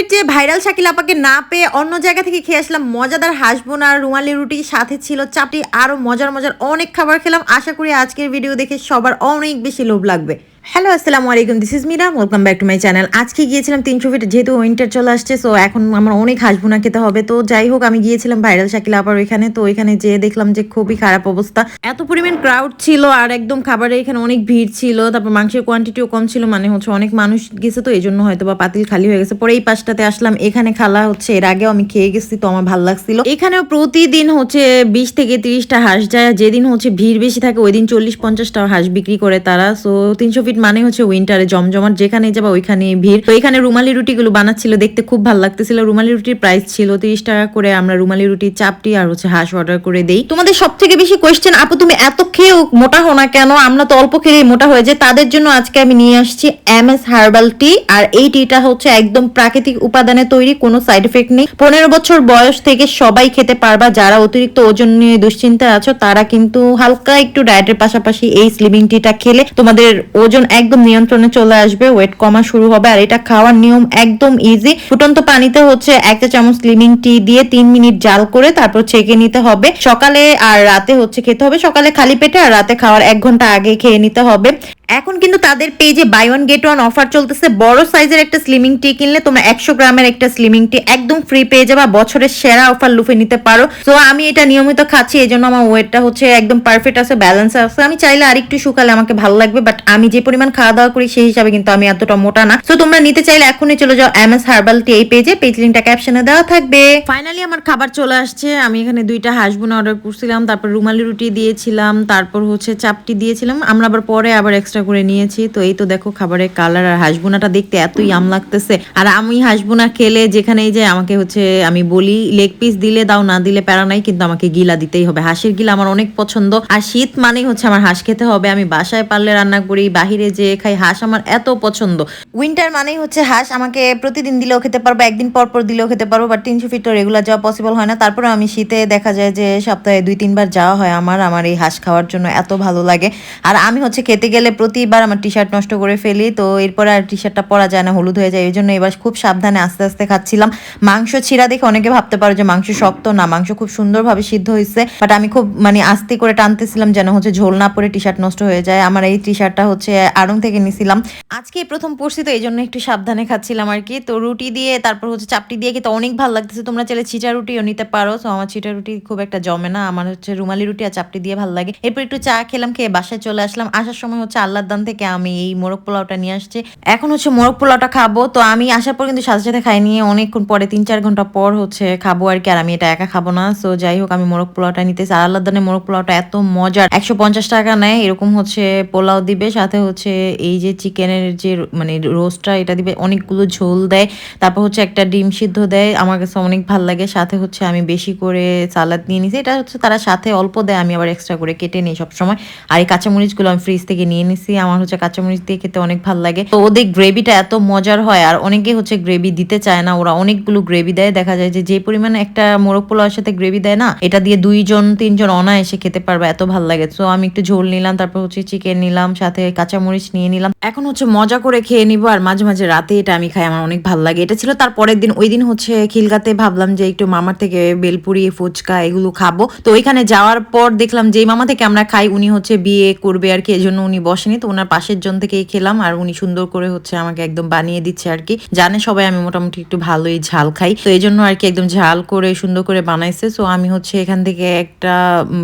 ফিরছে ভাইরাল শাকিল আপাকে না পেয়ে অন্য জায়গা থেকে খেয়ে আসলাম মজাদার হাসবোনা রুমালি রুটি। সাথে ছিল চাপটি আরও মজার মজার অনেক খাবার খেলাম। আশা করি আজকের ভিডিও দেখে সবার অনেক বেশি লোভ লাগবে। হ্যালো আসসালামু আলাইকুম this is Mira welcome back to my channel আজকে গিয়েছিলাম তিনশো ফিট যেহেতু উইন্টার চলে আসছে সো এখন আমার অনেক হাসবোনা খেতে হবে। তো যাই হোক, আমি গিয়েছিলাম ভাইরাল শাকিল আপার ওইখানে, তো ওইখানে যেয়ে দেখলাম যে খুবই খারাপ অবস্থা। এত পরিমাণ ক্রাউড ছিল, আর একদম খাবারের এখানে অনেক ভিড় ছিল, তারপর মাংসের কোয়ান্টিটিও কম ছিল মানে হচ্ছে অনেক মানুষ গেছে, তো এই জন্য হয়তো বা পাতিল খালি হয়ে গেছে। পরে এই পাশটাতে আসলাম, এখানে খালা হচ্ছে, এর আগেও আমি খেয়ে গেছি, তো আমার ভালো লাগছিল। এখানেও প্রতিদিন হচ্ছে বিশ থেকে তিরিশটা হাঁস যায়, যেদিন হচ্ছে ভিড় বেশি থাকে ওই দিন চল্লিশ পঞ্চাশটা হাঁস বিক্রি করে তারা। সো তিনশো ফিট মানে হচ্ছে উইন্টারে জমজমাট, যেখানে যাবা ওইখানে ভিড়। তো এখানে রুমালি রুটিগুলো বানাচ্ছিল, দেখতে খুব ভালো লাগতেছিল। রুমালি রুটির প্রাইস ছিল তিরিশ টাকা করে, আমরা রুমালি রুটি চাপটি আর হচ্ছে হাঁস অর্ডার করে দেই। তোমাদের সব থেকে বেশি কোয়েশ্চেন আপু তুমি এত খেয়েও মোটা হো না কেন? আমরা তো অল্প খেলেই মোটা হয়ে যায় তাদের জন্য আজকে আমি নিয়ে আসছি এম এস হার্বাল টি আর এই টিটা হচ্ছে একদম প্রাকৃতিক উপাদানে তৈরি, কোনো সাইড এফেক্ট নেই। পনেরো বছর বয়স থেকে সবাই খেতে পারবা। যারা অতিরিক্ত ওজন নিয়ে দুশ্চিন্তায় আছো, তারা কিন্তু হালকা একটু ডায়েটের পাশাপাশি এই স্লিমিং টিটা খেলে তোমাদের ওজন একদম নিয়ন্ত্রণে চলে আসবে ওয়েট কমা শুরু হবে, আর এটা খাওয়ার নিয়ম একদম ইজি ফুটন্ত পানিতে হচ্ছে একটা চামচ লিমিং টি দিয়ে তিন মিনিট জাল করে তারপর ছেঁকে নিতে হবে। সকালে আর রাতে হচ্ছে খেতে হবে, সকালে খালি পেটে, আর রাতে খাওয়ার এক ঘণ্টা আগে খেয়ে নিতে হবে। এখন কিন্তু তাদের পেজে buy one get one offer চলতেছে। বড় সাইজের একটা স্লিমিং টি কিনলে তোমরা একশো গ্রামের একটা স্লিমিং টি একদম ফ্রি পেয়ে যাবা, বছরের সেরা অফার লুফে নিতে পারো। তো আমি এটা নিয়মিত খাচ্ছি এই জন্য আমার ওয়েটটা হচ্ছে একদম পারফেক্ট আছে ব্যালেন্স আছে। আমি চাইলে আরেকটু শুকালে আমাকে ভালো লাগবে বাট আমি যে পরিমাণ খাওয়া দাওয়া করি সেই হিসাবে কিন্তু আমি এতটা মোটা না। তো তোমরা নিতে চাইলে এখনই চলে যাও এম এস হার্বাল টি এই পেজে পেজ লিঙ্কটা ক্যাপশনে দেওয়া থাকবে। ফাইনালি আমার খাবার চলে আসছে। আমি এখানে দুইটা হাঁসবোনা অর্ডার করছিলাম, তারপর রুমালি রুটি দিয়েছিলাম, তারপর হচ্ছে চাপটি দিয়েছিলাম। আমরা আবার পরে আবার এক্সট্রা করে নিয়েছি। তো এই তো দেখো খাবারের কালার আর হাঁসবোনাটা দেখতে এতই আম লাগতেছে। আর আমি হাঁসবোনা খেলে যেখানেই যে আমাকে হচ্ছে আমি বলি লেগ পিস দিলে দাও, না দিলে প্যারা নাই, কিন্তু আমাকে গিলা দিতেই হবে। হাঁসের গিলা আমার অনেক পছন্দ। আর শীত মানেই হচ্ছে আমার হাঁস খেতে হবে। আমি বাসায় পারলে রান্না করি, বাহিরে যে খাই, হাঁস আমার এত পছন্দ। উইন্টার মানেই হচ্ছে হাঁস আমাকে প্রতিদিন দিলেও খেতে পারব, একদিন পর পর দিলেও খেতে পারব বাট তিনশো ফিট তো রেগুলার যাওয়া পসিবল হয় না। তারপরে আমি শীতে দেখা যায় যে সপ্তাহে দুই, তিনবার যাওয়া হয় আমার। আমার এই হাঁস খাওয়ার জন্য এত ভালো লাগে। আর আমি হচ্ছে খেতে গেলে প্রতিবার আমার টি শার্ট নষ্ট করে ফেলি, তো এরপরে আর টি শার্টটা পরা যায় না, হলুদ হয়ে যায়, এই জন্য এবার খুব সাবধানে আস্তে আস্তে খাচ্ছিলাম। মাংস ছিঁড়া দেখে অনেকে ভাবতে পারো যে মাংস শক্ত না, মাংস খুব সুন্দরভাবে সিদ্ধ হয়েছে বাট আমি খুব মানে আস্তে করে টানতেছিলাম যেন হচ্ছে ঝোল না পরে টি শার্ট নষ্ট হয়ে যায়। আমার এই টি শার্টটা হচ্ছে আড়ং থেকে নিছিলাম। আজকে প্রথম পড়ছি, তো এই জন্য একটু সাবধানে খাচ্ছিলাম আর কি। তো রুটি দিয়ে, তারপর হচ্ছে চাপটি দিয়ে খেতে অনেক ভালো লাগতেছে। তোমরা চাইলে ছিটা রুটিও নিতে পারো, তো আমার ছিটা রুটি খুব একটা জমে না। আমার হচ্ছে রুমালি রুটি আর চাপটি দিয়ে ভালো লাগে। এরপর একটু চা খেলাম, খেয়ে বাসায় চলে আসলাম। আসার সময় হচ্ছে আল্লাহর দান থেকে আমি এই মোরগ পোলাওটা নিয়ে আসছি। এখন হচ্ছে মোরগ পোলাওটা খাব। তো আমি আসার পর কিন্তু সাথে সাথে খাই নিয়ে অনেকক্ষণ পরে তিন চার ঘণ্টা পর হচ্ছে খাব আর কি। আর আমি এটা একা খাব না। সো যাই হোক, আমি মোরগ পোলাওটা নিতেছি। আর আল্লাহ দানের মোরগ পোলাওটা এত মজার। একশো পঞ্চাশ টাকা নেয়, এরকম হচ্ছে পোলাও দিবে। সাথে হচ্ছে এই যে চিকেনের যে মানে রোস্টটা, এটা দিবে। অনেকগুলো ঝোল দেয়। তারপর হচ্ছে একটা ডিম সিদ্ধ দেয়। আমার কাছে অনেক ভালো লাগে। সাথে হচ্ছে আমি বেশি করে সালাদ নিয়ে নিছি। এটা হচ্ছে তারা সাথে অল্প দেয়। আমি আবার এক্সট্রা করে কেটে নিই সবসময়। আর এই কাঁচামরিচগুলো আমি ফ্রিজ থেকে নিয়ে নিছি। আমার হচ্ছে কাঁচামরিচ দিয়ে খেতে অনেক ভালো লাগে। তো ওদের গ্রেভিটা এত মজার হয়, আর অনেকে হচ্ছে গ্রেভি দিতে চায় না, ওরা অনেকগুলো গ্রেভি দেয়। দেখা যায় যে যে পরিমাণে একটা মোরগ পোলাওর সাথে গ্রেভি দেয় না, এটা দিয়ে দুইজন, তিনজন অনায়াসে খেতে পারবে, এত ভালো লাগে। তো আমি একটু ঝোল নিলাম, তারপর হচ্ছে চিকেন নিলাম, সাথে কাঁচামরিচ নিয়ে নিলাম। এখন হচ্ছে মজা করে খেয়ে নিবো, আর মাঝে মাঝে রাতে এটা আমি খাই, আমার অনেক ভালো লাগে। এটা ছিল তার পরের দিন, ওই দিন হচ্ছে খিলগাতে ভাবলাম যে, একটু মামার থেকে বেলপুরি, ফুচকা এগুলো খাব। তো ওইখানে যাওয়ার পর দেখলাম যে মামা থেকে আমরা খাই, উনি হচ্ছে বিয়ে করবে আর কি, এজন্য উনি বসেনি। তো ওনার পাশের জন থেকেই খেলাম আর উনি সুন্দর করে হচ্ছে আমাকে একদম বানিয়ে দিচ্ছে আর কি। জানে সবাই আমি মোটামুটি একটু ভালোই ঝাল খাই, তো এই জন্য আর কি একদম ঝাল করে সুন্দর করে বানাইছে। সো আমি হচ্ছে এখান থেকে একটা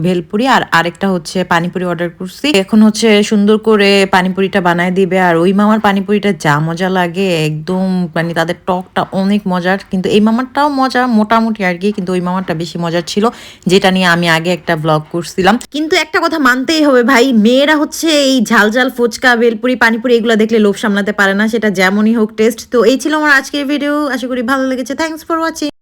ভেলপুরি আর আরেকটা হচ্ছে পানিপুরি অর্ডার করছি। এখন হচ্ছে সুন্দর করে পানিপুরিটা বানায় দিবে আর ওই মামার পানিপুরিটা যা মজা লাগে, একদম মানে তাদের টকটা অনেক মজার। কিন্তু এই মামারটাও মজা মোটামুটি আর কি, কিন্তু ওই মামারটা বেশি মজার ছিল, যেটা নিয়ে আমি আগে একটা ব্লগ করছিলাম। কিন্তু একটা কথা মানতেই হবে ভাই, মেয়েরা হচ্ছে এই ঝাল ঝাল ফুচকা বেলপুরি পানিপুরি, এগুলো দেখলে লোভ সামলাতে পারে না, সেটা যেমনই হোক, টেস্ট। তো এই ছিল আমার আজকের ভিডিও আশা করি ভালো লেগেছে। Thanks for watching